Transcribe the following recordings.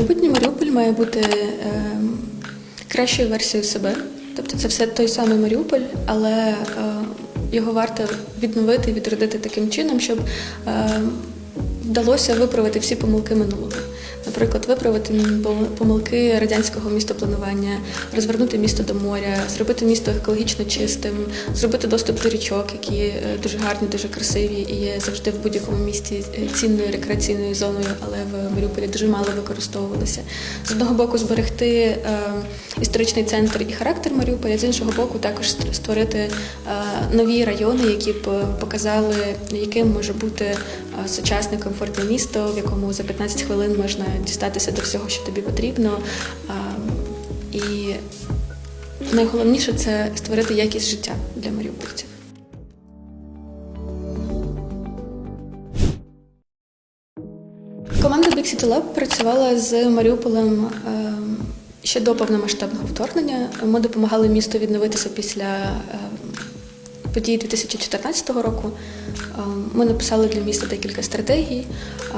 Майбутній Маріуполь має бути е, кращою версією себе. Тобто це все той самий Маріуполь, але е, його варто відновити і відродити таким чином, щоб е, вдалося виправити всі помилки минулого. Наприклад, виправити пом- помилки радянського містопланування, розвернути місто до моря, зробити місто екологічно чистим, зробити доступ до річок, які е, дуже гарні, дуже красиві і є завжди в будь-якому місті е, цінною рекреаційною зоною, але в Маріуполі дуже мало використовувалися. З одного боку, зберегти е, історичний центр і характер Маріуполя, з іншого боку, також ст- створити нові райони, які б показали, яким може бути сучасне комфортне місто, в якому за 15 хвилин можна дістатися до всього, що тобі потрібно. Е, І найголовніше це створити якість життя для маріупольців. Команда Big City Lab працювала з Маріуполем е, ще до повномасштабного вторгнення. Ми допомагали місту відновитися після е, подій 2014 року. Е, Ми написали для міста декілька стратегій,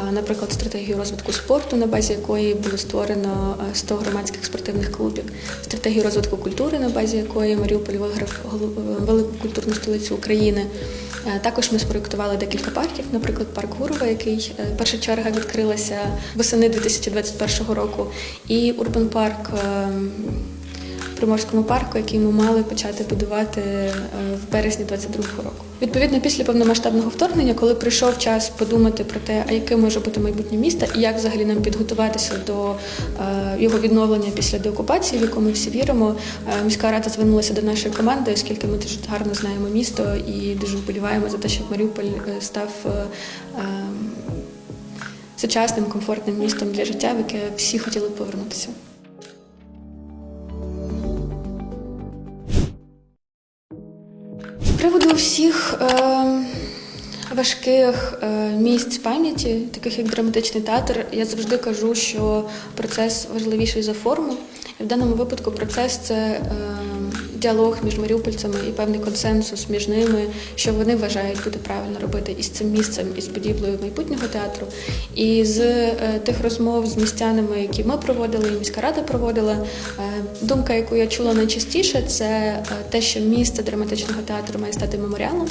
е, наприклад, стратегію розвитку спорту, на базі якої було створено е, 100 громадських спортивних клубів, стратегію розвитку культури, на базі якої Маріуполь виграв велику культурну столицю України. Е, Також ми спроєктували декілька парків, наприклад, парк Гурова, який е, перша черга відкрилася восени 2021 року, і Урбан Парк е, в Приморському парку, який ми мали почати будувати е, в березні 2022 року. Відповідно, після повномасштабного вторгнення, коли прийшов час подумати про те, а яке може бути майбутнє міста, і як взагалі нам підготуватися до е, його відновлення після деокупації, в яку ми всі віримо, е, міська рада звернулася до нашої команди, оскільки ми дуже гарно знаємо місто і дуже вболіваємо за те, щоб Маріуполь став сучасним, комфортним містом для життя, в яке всі хотіли повернутися. Всіх е, важких е, місць пам'яті, таких як драматичний театр, я завжди кажу, що процес важливіший за форму. І в даному випадку процес це е, діалог між маріупольцями і певний консенсус між ними, що вони вважають буде правильно робити із цим місцем, із будівлею майбутнього театру. І з е, тих розмов з містянами, які ми проводили, і міська рада проводила, е, думка, яку я чула найчастіше, це е, те, що місце драматичного театру має стати меморіалом.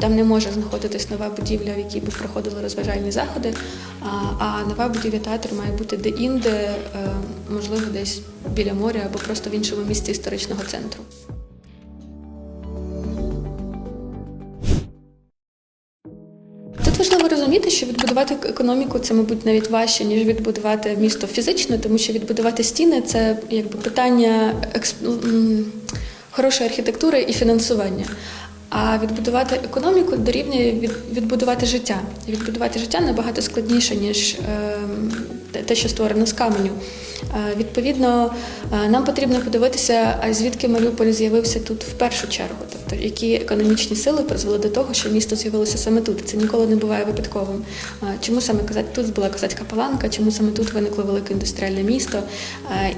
Там не може знаходитись нова будівля, в якій би проходили розважальні заходи, а, нова будівля театру має бути де-інде, е, можливо, десь біля моря або просто в іншому місці історичного центру. Тут важливо розуміти, що відбудувати економіку це, мабуть, навіть важче, ніж відбудувати місто фізично, тому що відбудувати стіни це якби питання експ- хорошої архітектури і фінансування. А відбудувати економіку дорівнює відбудувати життя. Відбудувати життя набагато складніше, ніж ем, те, що створено з каменю. Е, Відповідно, е, нам потрібно подивитися, звідки Маріуполь з'явився тут в першу чергу, тобто які економічні сили призвели до того, що місто з'явилося саме тут. Це ніколи не буває випадковим. Е, Чому саме казати тут була козацька паланка, чому саме тут виникло велике індустріальне місто?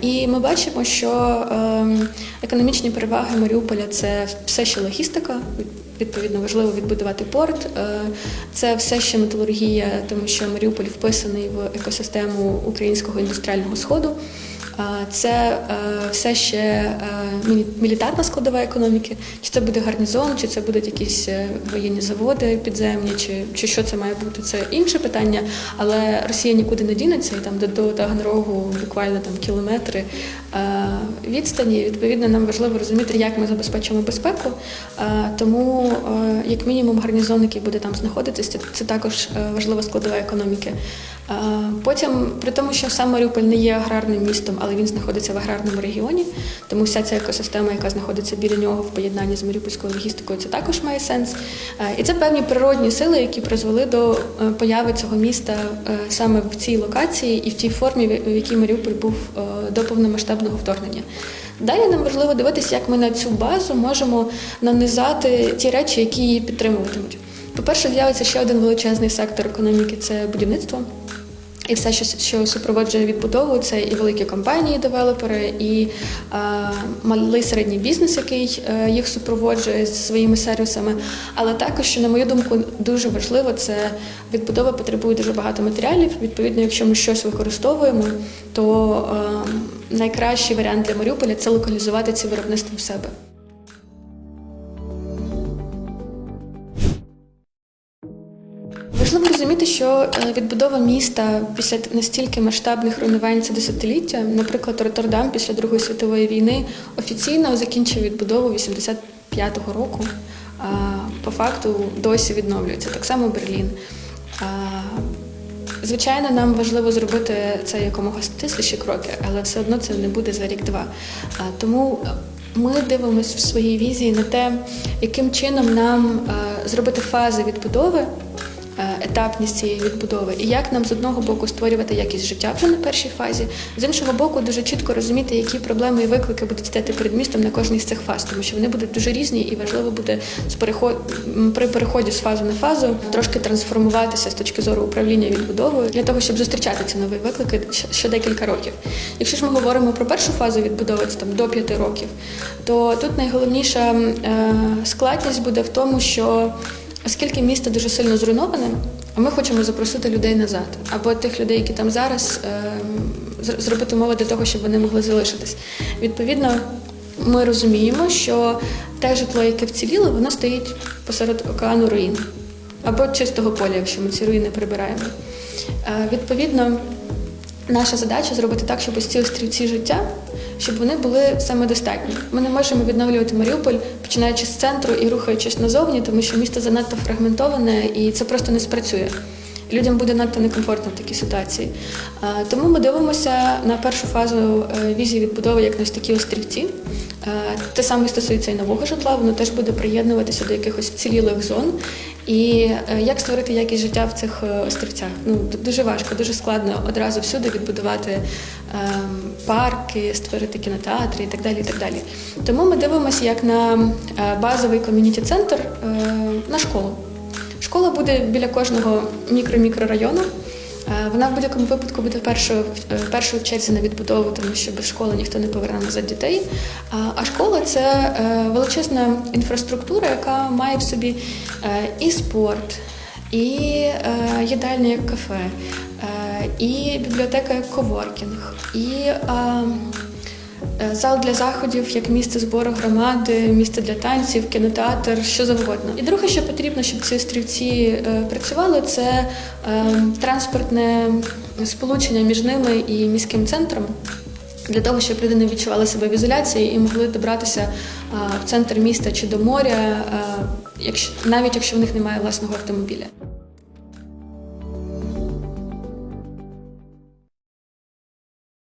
І ми бачимо, що ем, економічні переваги Маріуполя це все ще логістика. Відповідно, важливо відбудувати порт. Це все ще металургія, тому що Маріуполь вписаний в екосистему українського індустріального сходу. Це е, все ще е, мілітарна складова економіки. Чи це буде гарнізон, чи це будуть якісь е, воєнні заводи підземні, чи, чи що це має бути, це інше питання. Але Росія нікуди не дінеться, і там до, Таганрогу буквально там кілометри відстані. Відповідно, нам важливо розуміти, як ми забезпечимо безпеку. Е, Тому, е, як мінімум, гарнізон, який буде там знаходитися, це, також е, важлива складова економіки. Е, Потім, при тому, що сам Маріуполь не є аграрним містом, але він знаходиться в аграрному регіоні, тому вся ця екосистема, яка знаходиться біля нього в поєднанні з маріупольською логістикою, це також має сенс. Е, І це певні природні сили, які призвели до е, появи цього міста е, саме в цій локації і в тій формі, в якій Маріуполь був е, до повномасштабного вторгнення. Далі нам важливо дивитися, як ми на цю базу можемо нанизати ті речі, які її підтримуватимуть. По-перше, з'явиться ще один величезний сектор економіки це будівництво. І все, що, що супроводжує відбудову, це і великі компанії, девелопери, і е, малий середній бізнес, який е, їх супроводжує зі своїми сервісами. Але також, що, на мою думку, дуже важливо, це відбудова потребує дуже багато матеріалів. Відповідно, якщо ми щось використовуємо, то е, найкращий варіант для Маріуполя це локалізувати ці виробництва в себе. Що е, відбудова міста після настільки масштабних руйнувань це десятиліття. Наприклад, Роттердам після Другої світової війни офіційно закінчив відбудову 85-го року. По факту досі відновлюється. Так само Берлін. Звичайно, нам важливо зробити це якомога стисліші кроки, але все одно це не буде за рік-два. Тому ми дивимося в своїй візії на те, яким чином нам е, зробити фази відбудови, е, етапність цієї відбудови, і як нам з одного боку створювати якість життя вже на першій фазі, з іншого боку, дуже чітко розуміти, які проблеми і виклики будуть стояти перед містом на кожній з цих фаз, тому що вони будуть дуже різні, і важливо буде з переход... при переході з фази на фазу трошки трансформуватися з точки зору управління відбудовою для того, щоб зустрічати ці нові виклики ще декілька років. Якщо ж ми говоримо про першу фазу відбудови, це там до п'яти років, то тут найголовніша е, складність буде в тому, що оскільки місто дуже сильно зруйноване, а ми хочемо запросити людей назад, або тих людей, які там зараз, е, зробити умови для того, щоб вони могли залишитись. Відповідно, ми розуміємо, що те житло, яке вціліло, воно стоїть посеред океану руїн або чистого поля, якщо ми ці руїни прибираємо. Е, Відповідно, наша задача зробити так, щоб ось ці острівці життя, щоб вони були самодостатні. Ми не можемо відновлювати Маріуполь, починаючи з центру і рухаючись назовні, тому що місто занадто фрагментоване і це просто не спрацює. Людям буде надто некомфортно в такій ситуації. Тому ми дивимося на першу фазу е, візії відбудови як на такі острівці. Е, Те саме стосується і нового житла, воно теж буде приєднуватися до якихось вцілілих зон. І е, як створити якість життя в цих е, острівцях? Ну дуже важко, дуже складно одразу всюди відбудувати ем, парки, створити кінотеатри і так далі. І так далі. Тому ми дивимося як на е, базовий ком'юніті-центр на школу. Школа буде біля кожного мікро-мікрорайону. Е, Вона в будь-якому випадку буде першою першою в черзі на відбудову, тому що без школи ніхто не поверне назад дітей. А- школа це е, величезна інфраструктура, яка має в собі е, і спорт, і їдальня як кафе, і бібліотека як коворкінг, і Зал для заходів, як місце збору громади, місце для танців, кінотеатр, що завгодно. І друге, що потрібно, щоб ці острівці е, працювали, це е, транспортне сполучення між ними і міським центром. Для того, щоб люди не відчували себе в ізоляції і могли добратися е, в центр міста чи до моря, е, якщо, навіть якщо в них немає власного автомобіля.